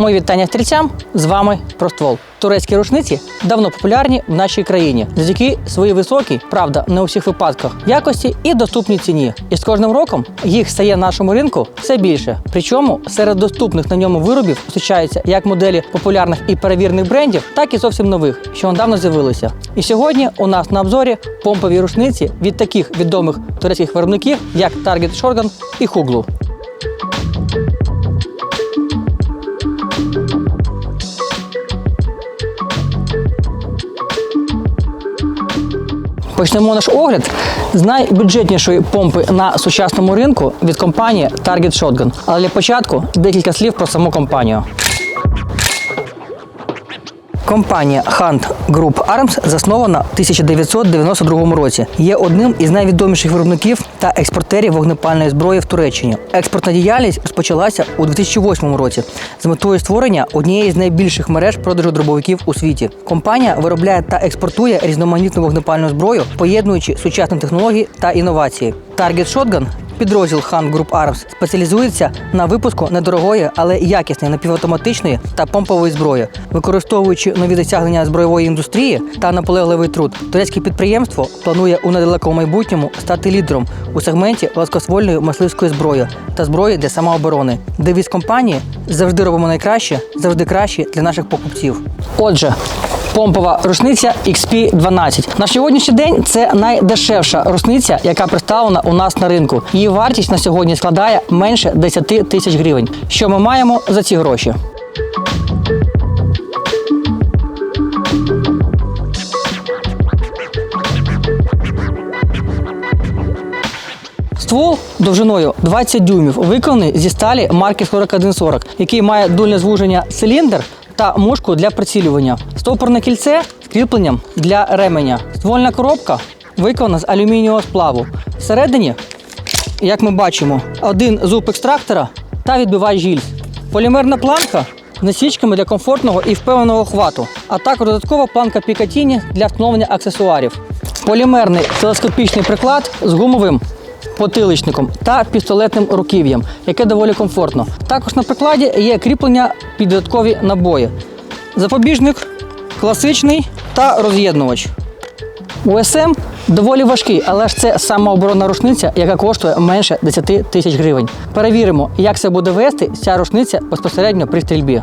Мої вітання стрільцям. З вами Проствол. Турецькі рушниці давно популярні в нашій країні завдяки своїй високій, правда, не у всіх випадках, якості і доступній ціні. І з кожним роком їх стає на нашому ринку все більше. Причому серед доступних на ньому виробів зустрічаються як моделі популярних і перевірених брендів, так і зовсім нових, що недавно з'явилися. І сьогодні у нас на обзорі помпові рушниці від таких відомих турецьких виробників, як Target Shorgan і Huglu. Почнемо наш огляд з найбюджетнішої помпи на сучасному ринку від компанії Target Shotgun. Але для початку декілька слів про саму компанію. Компанія Hunt Group Arms заснована в 1992 році. Є одним із найвідоміших виробників та експортерів вогнепальної зброї в Туреччині. Експортна діяльність розпочалася у 2008 році з метою створення однієї з найбільших мереж продажу дробовиків у світі. Компанія виробляє та експортує різноманітну вогнепальну зброю, поєднуючи сучасні технології та інновації. Target Shotgun Підрозділ Hunt Group Arms спеціалізується на випуску недорогої, але якісної напівавтоматичної та помпової зброї, використовуючи нові досягнення збройової індустрії та наполегливий труд. Турецьке підприємство планує у недалекому майбутньому стати лідером у сегменті легкосвольної мисливської зброї та зброї для самооборони. Девіз компанії завжди робимо найкраще, завжди краще для наших покупців. Отже. Помпова рушниця XP12. На сьогоднішній день це найдешевша рушниця, яка представлена у нас на ринку. Її вартість на сьогодні складає менше 10 тисяч гривень. Що ми маємо за ці гроші? Ствол довжиною 20 дюймів виконаний зі сталі марки 4140, який має дульне звуження циліндр та мушку для прицілювання. Стопорне кільце з кріпленням для ременя. Ствольна коробка виконана з алюмінієвого сплаву. Всередині, як ми бачимо, один зуб екстрактора та відбивач гільз. Полімерна планка з насічками для комфортного і впевненого хвату, а також додаткова планка Пікатіні для встановлення аксесуарів. Полімерний телескопічний приклад з гумовим потиличником та пістолетним руків'ям, яке доволі комфортно. Також на прикладі є кріплення під додаткові набої. Запобіжник класичний та роз'єднувач. УСМ доволі важкий, але ж це самооборонна рушниця, яка коштує менше 10 тисяч гривень. Перевіримо, як це буде вести ця рушниця безпосередньо при стрільбі.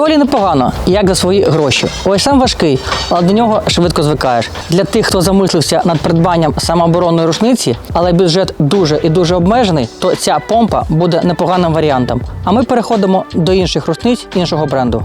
Доволі непогано, як за свої гроші. Ось сам важкий, але до нього швидко звикаєш. Для тих, хто замислився над придбанням самооборонної рушниці, але бюджет дуже і дуже обмежений, то ця помпа буде непоганим варіантом. А ми переходимо до інших рушниць іншого бренду.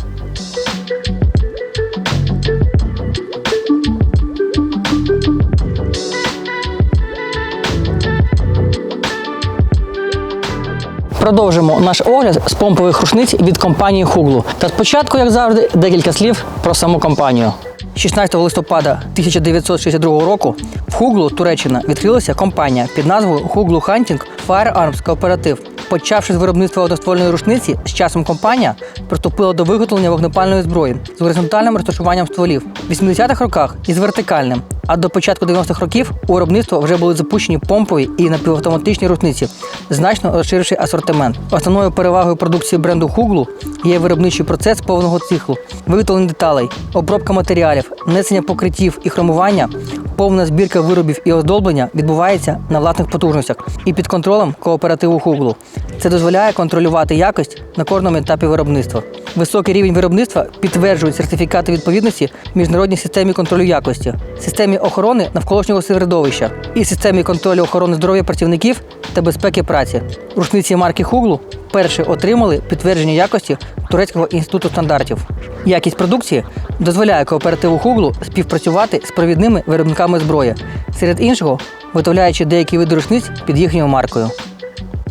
Продовжимо наш огляд з помпових рушниць від компанії Хуглу. Та спочатку, як завжди, декілька слів про саму компанію. 16 листопада 1962 року в Хуглу, Туреччина, відкрилася компанія під назвою Хуглу Hunting Firearms Cooperative. Почавши з виробництва одноствольної рушниці, з часом компанія приступила до виготовлення вогнепальної зброї з горизонтальним розташуванням стволів в 80-х роках із вертикальним. А до початку 90-х років у виробництво вже були запущені помпові і напівавтоматичні рушниці, значно розширивши асортимент. Основною перевагою продукції бренду Хуглу є виробничий процес повного циклу, виготовлення деталей, обробка матеріалів, несення покриттів і хромування, повна збірка виробів і оздоблення відбувається на власних потужностях і під контролем кооперативу Хуглу. Це дозволяє контролювати якість на кожному етапі виробництва. Високий рівень виробництва підтверджують сертифікати відповідності міжнародній системі контролю якості, системі охорони навколишнього середовища і системі контролю охорони здоров'я працівників та безпеки праці. Рушниці марки Хуглу перші отримали підтвердження якості Турецького інституту стандартів. Якість продукції дозволяє кооперативу Хуглу співпрацювати з провідними виробниками зброї, серед іншого, виготовляючи деякі види рушниць під їхньою маркою.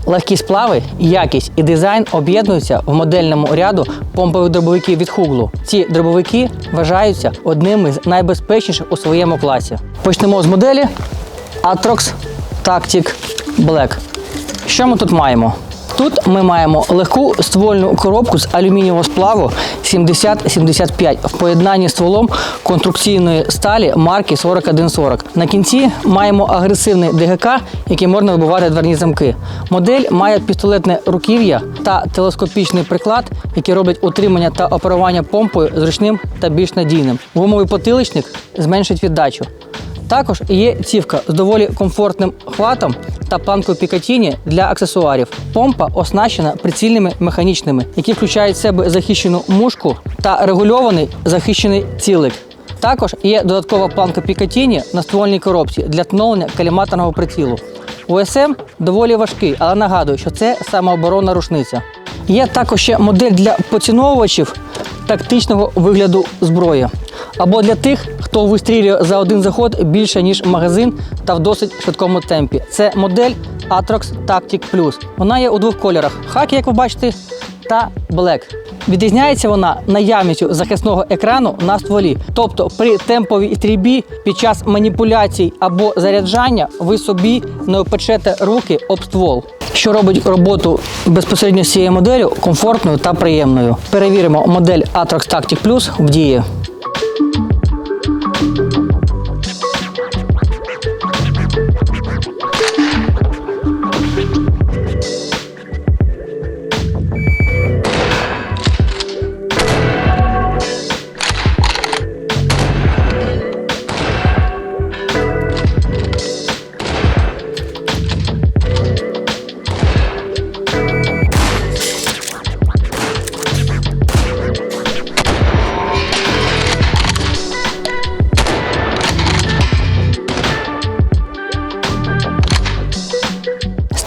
Легкі сплави, якість і дизайн об'єднуються в модельному ряду помпових дробовиків від Хуглу. Ці дробовики вважаються одними з найбезпечніших у своєму класі. Почнемо з моделі Atrox Tactic Black. Що ми тут маємо? Тут ми маємо легку ствольну коробку з алюмінієвого сплаву 7075 в поєднанні з стволом конструкційної сталі марки 4140. На кінці маємо агресивний ДГК, який можна вибивати дверні замки. Модель має пістолетне руків'я та телескопічний приклад, який робить утримання та оперування помпою зручним та більш надійним. Гумовий потиличник зменшить віддачу. Також є цівка з доволі комфортним хватом та планкою Пікатіні для аксесуарів. Помпа оснащена прицільними механічними, які включають в себе захищену мушку та регульований захищений цілик. Також є додаткова планка Пікатіні на ствольній коробці для встановлення каліматорного прицілу. УСМ доволі важкий, але нагадую, що це самооборонна рушниця. Є також ще модель для поціновувачів тактичного вигляду зброї або для тих, хто вистрілює за один заход більше ніж магазин та в досить швидкому темпі. Це модель Atrox Tactic Plus. Вона є у двох кольорах: хакі, як ви бачите, та Black. Відрізняється вона наявністю захисного екрану на стволі. Тобто при темповій стрільбі під час маніпуляцій або заряджання ви собі не опечете руки об ствол. Що робить роботу безпосередньо з цією моделлю комфортною та приємною. Перевіримо модель Atrox Tactic Plus в дії. thank you.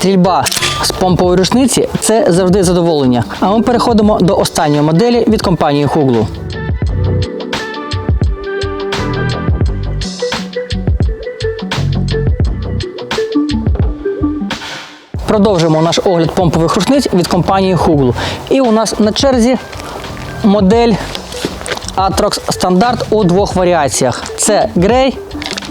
Стрільба з помпової рушниці це завжди задоволення. А ми переходимо до останньої моделі від компанії Хуглу. Продовжимо наш огляд помпових рушниць від компанії Хуглу. І у нас на черзі модель Atrox Standard у двох варіаціях: це грей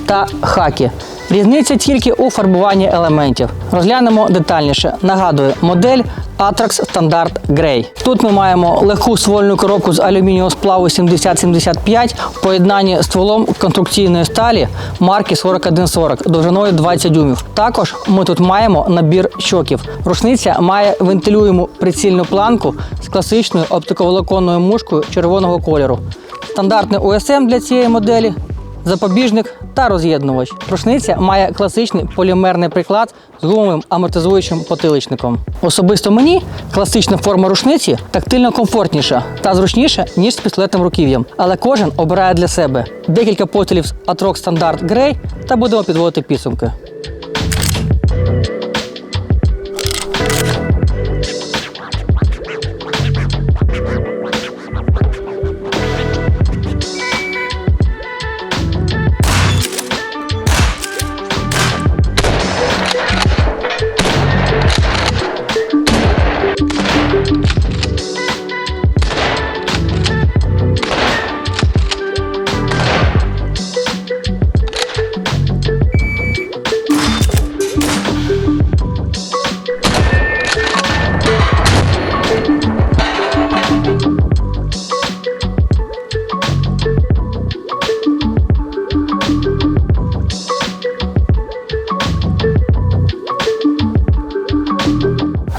та хакі. Різниця тільки у фарбуванні елементів. Розглянемо детальніше. Нагадую, модель Atrox Standard Grey. Тут ми маємо легку ствольну коробку з алюмінієвого сплаву 7075 в поєднанні з стволом конструкційної сталі марки 4140 довжиною 20 дюймів. Також ми тут маємо набір щоків. Рушниця має вентилюємо прицільну планку з класичною оптиковолоконною мушкою червоного кольору. Стандартний УСМ для цієї моделі запобіжник та роз'єднувач. Рушниця має класичний полімерний приклад з гумовим амортизуючим потиличником. Особисто мені класична форма рушниці тактильно комфортніша та зручніша, ніж з пістолетним руків'ям. Але кожен обирає для себе декілька пострілів з Atrox Standard Grey та будемо підводити підсумки.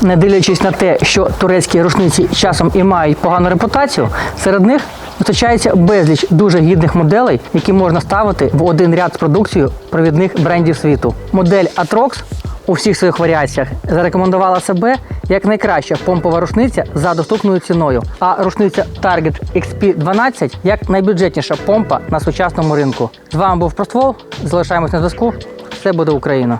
Не дивлячись на те, що турецькі рушниці часом і мають погану репутацію, серед них зустрічається безліч дуже гідних моделей, які можна ставити в один ряд з продукцією провідних брендів світу. Модель Atrox у всіх своїх варіаціях зарекомендувала себе як найкраща помпова рушниця за доступною ціною, а рушниця Target XP12 як найбюджетніша помпа на сучасному ринку. З вами був Проствол. Залишаємось на зв'язку. Все буде Україна.